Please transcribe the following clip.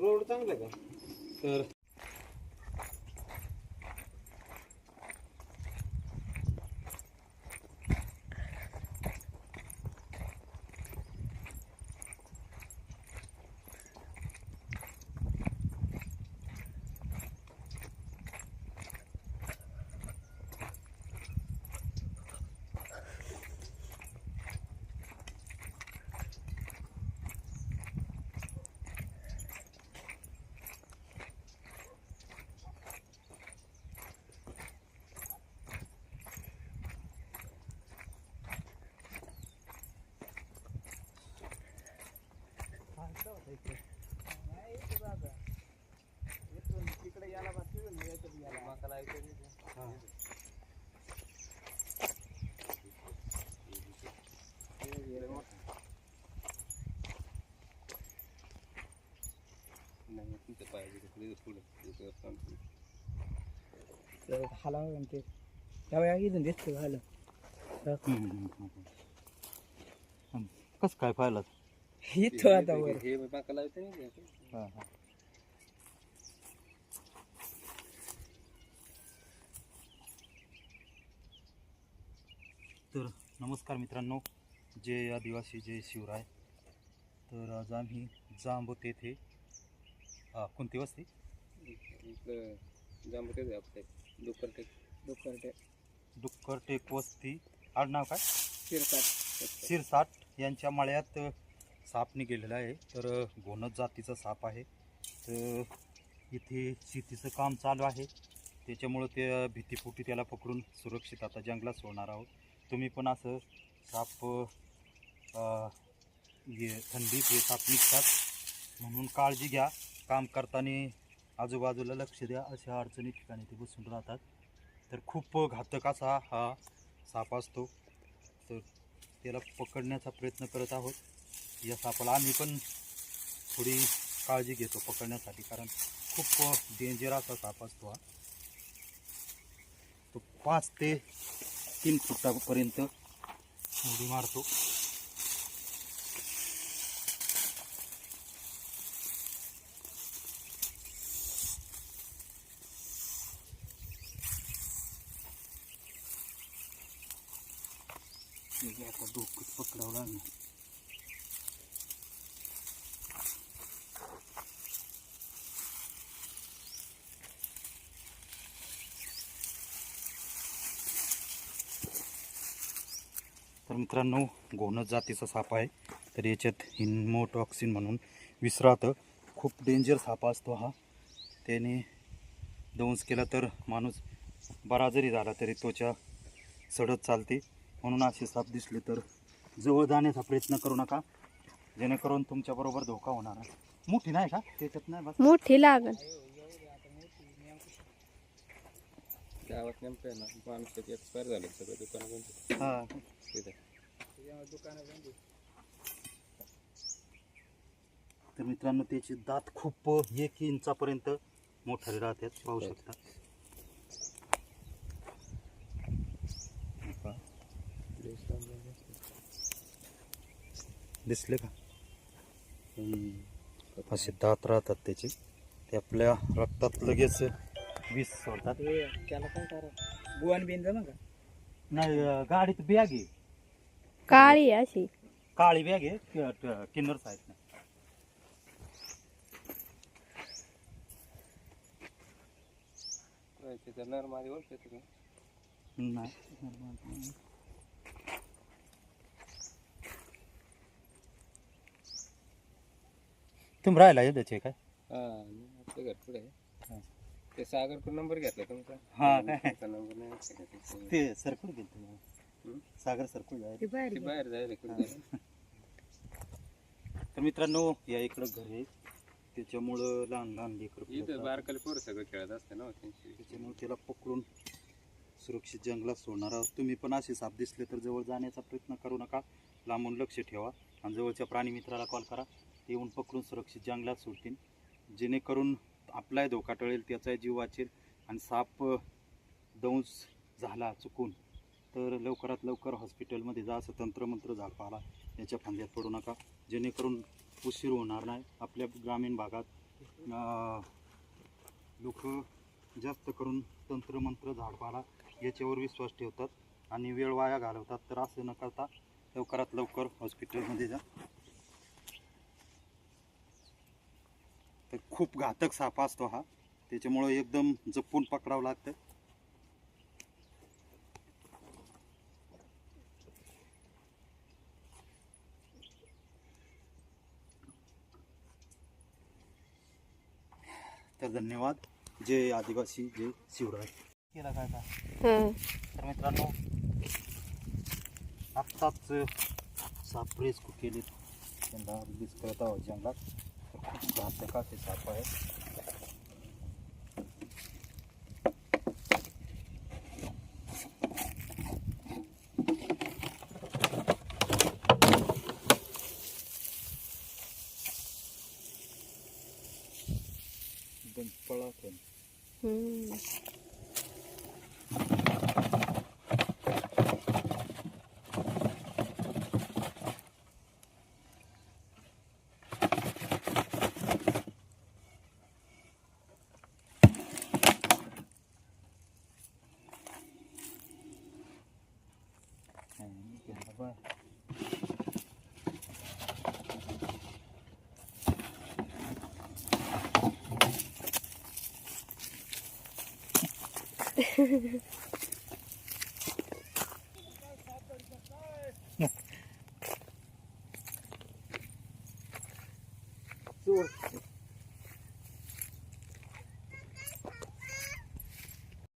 Road चांगला का? तर हाला ते त्यावेळी इथून दिसतो झालं कस काय पाहिलं इथं आता वर हे बाका लावते ना तर नमस्कार मित्रांनो जय आदिवासी जय शिवराय. तर आज आम्ही जांबूत येथे हा कोणती वस्ती? इकडं जांबुटे आपले दुपार टेक दुपारटे डुक्कर टेक वस्ती. आडनाव काय? शिरतात शिरसाट. यांच्या मळ्यात साप निघालेला आहे. तर गोनद जातीचा साप आहे. तर इथे शेतीचं काम चालू आहे. त्याच्यामुळं ते भीतीपोटी त्याला पकडून सुरक्षित आता जंगलात सोडणार आहोत. तुम्ही पण असं साप हे थंडीत हे साप निघतात. म्हणून काळजी घ्या. काम करताना आजूबाजूला लक्ष द्या. अशा अडचणी ठिकाणी ते बसून राहतात. तर खूप घातक असा हा साप असतो. तर त्याला पकडण्याचा प्रयत्न करत आहोत. या सापाला आम्ही पण थोडी काळजी घेतो पकडण्यासाठी कारण खूप डेंजर असा साप असतो हा. तो पाच ते तीन फुटापर्यंत उडी मारतो. आता डोकं पकडावं लागणार तर मित्रांनो घोणस जातीचा साप आहे. तर याच्यात हिनमोटॉक्सिन म्हणून विसरातं. खूप डेंजर साप असतो हा. त्याने दंश केला तर माणूस बरा जरी झाला तरी त्वचा सडत चालते. म्हणून असे साप दिसले तर जवळ जाण्याचा प्रयत्न करू नका. जेणेकरून तुमच्याबरोबर धोका होणार आहे. मोठी नाही का? त्याच्यात नाही बस. मोठी लागल. गावात नेमकं आहे ना माणूस एक्सपायर झाले सगळे दुकानं बंद हां. तर मित्रांनो त्याचे दात खूप एक इंचापर्यंत मोठाले राहतात पाहू शकता. दिसले का? असे दात राहतात त्याचे. ते आपल्या रक्तात लगेच विष सोडतात. त्याला काय करा? बुवान बिन जमा का? नाही गाडीत बॅग आहे. काळी आहे अशी काळी बॅग आहे किन्नर का नाही तुम्ही राहिला त्याचे काय हा आपलं घर पुढे हा. आहे ते सागरकडून नंबर घेतला तुमचा हा, काय? तुमचा नंबर नाही ते? सरकून गेल तुम्ही हं? सागर सरकून ती बाहेर जायला कुठे जायला? तर मित्रांनो या इकडं घर आहे. त्याच्यामुळं लहान लहान लेकर इथं बारकाले पोरं सगळं खेळत असते ना हो त्यांची. त्याच्यामुळे त्याला पकडून सुरक्षित जंगलात सोडणार आहोत. तुम्ही पण असे साप दिसले तर जवळ जाण्याचा प्रयत्न करू नका. लांबून लक्ष ठेवा. आणि जवळच्या प्राणी मित्राला कॉल करा. ते येऊन पकडून सुरक्षित जंगलात सोडतील. जेणेकरून आपलाही धोका टळेल त्याचाही जीव वाचेल. आणि साप दंश झाला चुकून तर लवकरात लवकर हॉस्पिटलमध्ये जा असं तंत्रमंत्र झापाला याच्या फांद्यात पडू नका. जेणेकरून उशीर होणार नाही. आपल्या ग्रामीण भागात लोक जास्त करून तंत्रमंत्र झाडपाला याच्यावर विश्वास ठेवतात आणि वेळ वाया घालवतात. तर असं न करता लवकरात लवकर हॉस्पिटलमध्ये जा. तर खूप घातक साप असतो हा. त्याच्यामुळं एकदम जपून पकडावं लागतं. तर धन्यवाद. जय आदिवासी जय शिवराय. केला काय का हं. तर मित्रांनो आत्ताच साप रेस्क्यू केले त्यांना रिलीज करत आहोत जंगलात. खूप घातक असे साप आहेत. एकदम पळत そう。